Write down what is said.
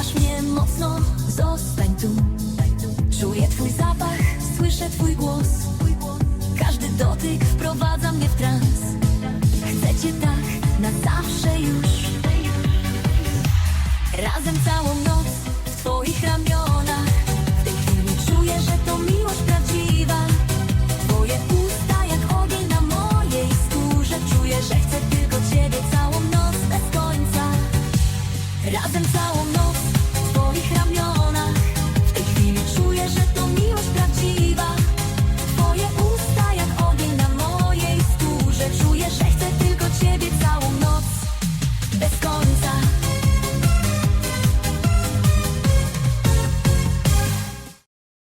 Otulasz mnie mocno, zostań tu. Czuję twój zapach, słyszę twój głos. Każdy dotyk wprowadza mnie w trans. Chcę cię tak, na zawsze już. Razem całą noc